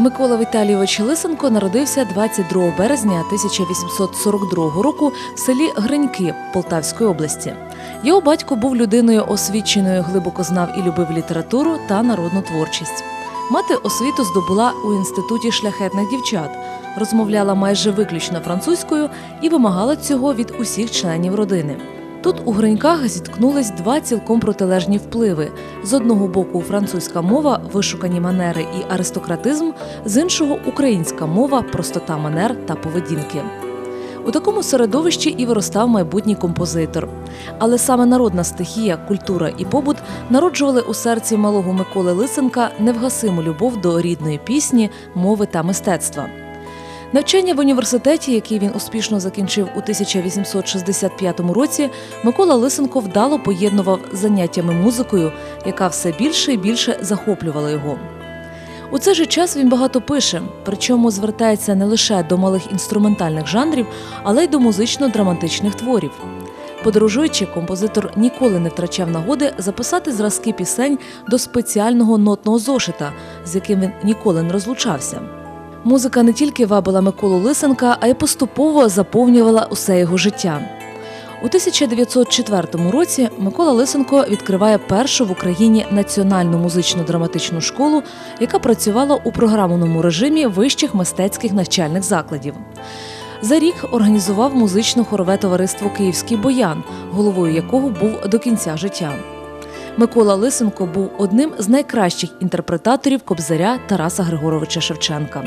Микола Віталійович Лисенко народився 22 березня 1842 року в селі Гриньки Полтавської області. Його батько був людиною освіченою, глибоко знав і любив літературу та народну творчість. Мати освіту здобула у інституті шляхетних дівчат, розмовляла майже виключно французькою і вимагала цього від усіх членів родини. Тут у Гриньках зіткнулись два цілком протилежні впливи: з одного боку французька мова, вишукані манери і аристократизм, з іншого українська мова, простота манер та поведінки. У такому середовищі і виростав майбутній композитор. Але саме народна стихія, культура і побут народжували у серці малого Миколи Лисенка невгасиму любов до рідної пісні, мови та мистецтва. Навчання в університеті, який він успішно закінчив у 1865 році, Микола Лисенко вдало поєднував заняттями музикою, яка все більше і більше захоплювала його. У цей же час він багато пише, причому звертається не лише до малих інструментальних жанрів, але й до музично-драматичних творів. Подорожуючи, композитор ніколи не втрачав нагоди записати зразки пісень до спеціального нотного зошита, з яким він ніколи не розлучався. Музика не тільки вабила Миколу Лисенка, а й поступово заповнювала усе його життя. У 1904 році Микола Лисенко відкриває першу в Україні національну музично-драматичну школу, яка працювала у програмному режимі вищих мистецьких навчальних закладів. За рік організував музично хорове товариство Київський боян, головою якого був до кінця життя. Микола Лисенко був одним з найкращих інтерпретаторів кобзаря Тараса Григоровича Шевченка.